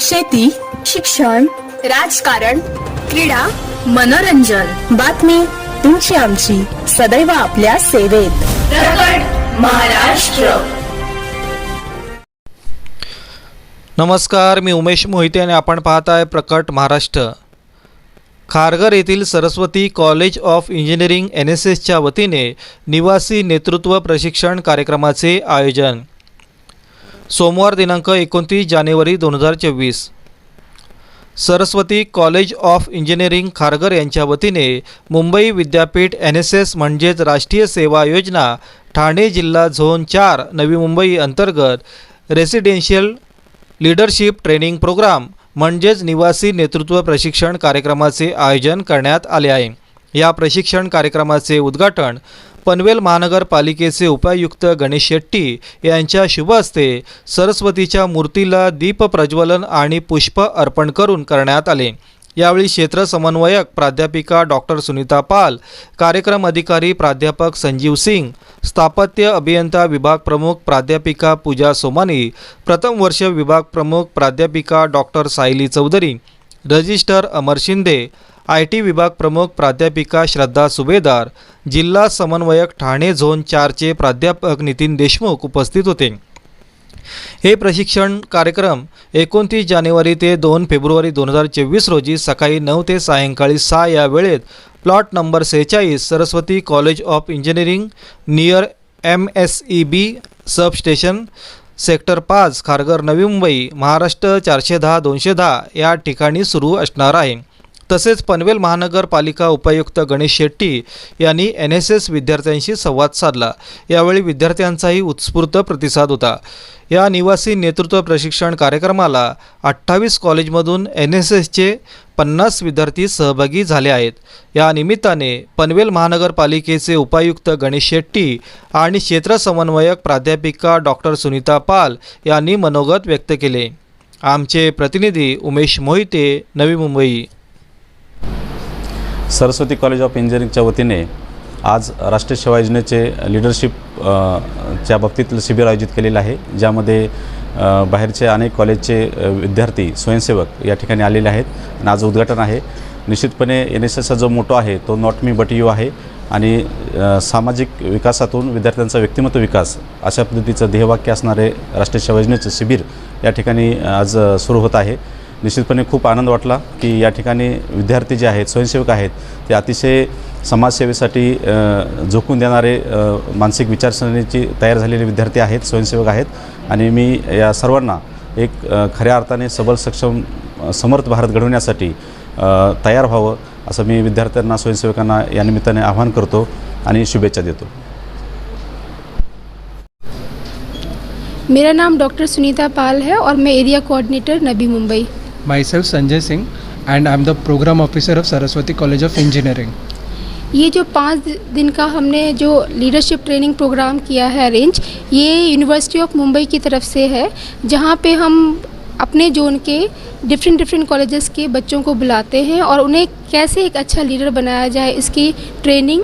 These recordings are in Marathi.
शेती शिक्षण राजकारण क्रीडा मनोरंजन. बातमी तुमची आमची. सदैव आपल्या सेवेत. महाराष्ट्र. नमस्कार मी उमेश मोहिते आणि आपण पाहत आहे प्रकट महाराष्ट्र. खारघर येथील Saraswati college of engineering N S एसच्या वतीने निवासी नेतृत्व प्रशिक्षण कार्यक्रमाचे आयोजन. सोमवार दिनांक एकोणतीस जानेवारी दोन हजार चोवीस. Saraswati college of engineering Kharghar यांच्या वतीने मुंबई विद्यापीठ एन एस एस म्हणजेच राष्ट्रीय सेवा योजना ठाणे जिल्हा झोन चार नवी मुंबई अंतर्गत रेसिडेन्शियल लीडरशिप ट्रेनिंग प्रोग्राम म्हणजेच निवासी नेतृत्व प्रशिक्षण कार्यक्रमाचे आयोजन करण्यात आले आहे. या प्रशिक्षण कार्यक्रमाचे उद्घाटन पनवेल महानगरपालिकेचे उपायुक्त गणेश शेट्टी यांच्या शुभ हस्ते सरस्वतीच्या मूर्तीला दीप प्रज्वलन आणि पुष्प अर्पण करून करण्यात आले. यावेळी क्षेत्र समन्वयक प्राध्यापिका डॉक्टर सुनीता पाल कार्यक्रम अधिकारी प्राध्यापक संजीव सिंग स्थापत्य अभियंता विभाग प्रमुख प्राध्यापिका पूजा सोमानी प्रथम वर्ष विभाग प्रमुख प्राध्यापिका doctor Sayali Chaudhari register Amar Shinde I T विभाग प्रमुख प्राध्यापिका श्रद्धा सुभेदार जिल्हा समन्वयक ठाणे झोन चारचे प्राध्यापक नितीन देशमुख उपस्थित होते. हे प्रशिक्षण कार्यक्रम एकोणतीस जानेवारी ते दोन फेब्रुवारी दोन हजार चोवीस रोजी सकाळी नऊ ते सायंकाळी सहा या वेळेत प्लॉट नंबर सेहेचाळीस Saraswati college of engineering near M S E B substation sector पाच खारघर नवी मुंबई महाराष्ट्र चारशे दहा दोनशे दहा या ठिकाणी सुरू असणार आहे. तसेच पनवेल महानगरपालिका उपायुक्त गणेश शेट्टी यांनी एन एस एस विद्यार्थ्यांशी संवाद साधला. यावेळी विद्यार्थ्यांचाही उत्स्फूर्त प्रतिसाद होता. या निवासी नेतृत्व प्रशिक्षण कार्यक्रमाला अठ्ठावीस कॉलेजमधून एन एस एसचे पन्नास विद्यार्थी सहभागी झाले आहेत. या निमित्ताने पनवेल महानगरपालिकेचे उपायुक्त गणेश शेट्टी आणि क्षेत्र समन्वयक प्राध्यापिका डॉक्टर सुनीता पाल यांनी मनोगत व्यक्त केले. आमचे प्रतिनिधी उमेश मोहिते नवी मुंबई. सरस्वती कॉलेज ऑफ इंजिनिअरिंगच्या वतीने आज राष्ट्रीय सेवा योजनेचे लिडरशिप च्या बाबतीतलं शिबिर आयोजित केलेलं आहे ज्यामध्ये बाहेरचे अनेक कॉलेजचे विद्यार्थी स्वयंसेवक या ठिकाणी आलेले आहेत आणि आज उद्घाटन आहे. निश्चितपणे एन एस एसचा जो मोटो आहे तो नॉट मी बट यू आहे आणि सामाजिक विकासातून विद्यार्थ्यांचा व्यक्तिमत्व विकास अशा पद्धतीचं ध्येयवाक्य असणारे राष्ट्रीय सेवा योजनेचं शिबिर या ठिकाणी आज सुरू होत आहे. निश्चितपणे खूप आनंद वाटला की या ठिकाणी विद्यार्थी जे आहेत स्वयंसेवक आहेत ते अतिशय समाजसेवेसाठी झोकून देणारे मानसिक विचारसरणीची तयार झालेले विद्यार्थी आहेत स्वयंसेवक आहेत. आणि मी या सर्वांना एक खऱ्या अर्थाने सबल सक्षम समर्थ भारत घडवण्यासाठी तयार व्हावं असं मी विद्यार्थ्यांना स्वयंसेवकांना या निमित्ताने आवाहन करतो आणि शुभेच्छा देतो. मेरा नाम डॉक्टर सुनीता पाल है और मैं area coordinator Navi Mumbai. Myself, Sanjay Singh, and I'm the program officer of Saraswati College of Engineering. ये जो पाँच दिन का हमने जो लीडरशिप ट्रेनिंग प्रोग्राम किया है अरेंज ये यूनिवर्सिटी ऑफ़ मुंबई की तरफ़ से है, जहाँ पे हम अपने जोन के डिफरेंट डिफरेंट कॉलेजेस के बच्चों को बुलाते हैं और उन्हें कैसे एक अच्छा लीडर बनाया जाए, इसकी ट्रेनिंग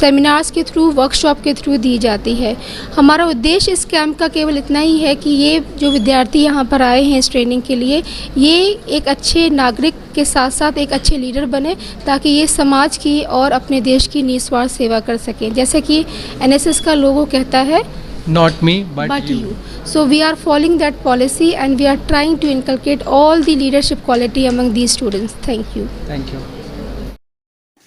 सेमिनार्स के थ्रू वर्कशॉप के थ्रू दी जाती है हमारा उद्देश्य इस कैंप का केवल इतना ही है कि ये जो विद्यार्थी यहाँ पर आए हैं इस ट्रेनिंग के लिए ये एक अच्छे नागरिक के साथ साथ एक अच्छे लीडर बने ताकि ये समाज की और अपने देश की निस्वार्थ सेवा कर सकें जैसे कि एनएसएस का लोगो कहता है Not me, but, but you. you. So we are following that policy and we are trying to inculcate all the leadership quality among these students. Thank you. Thank you.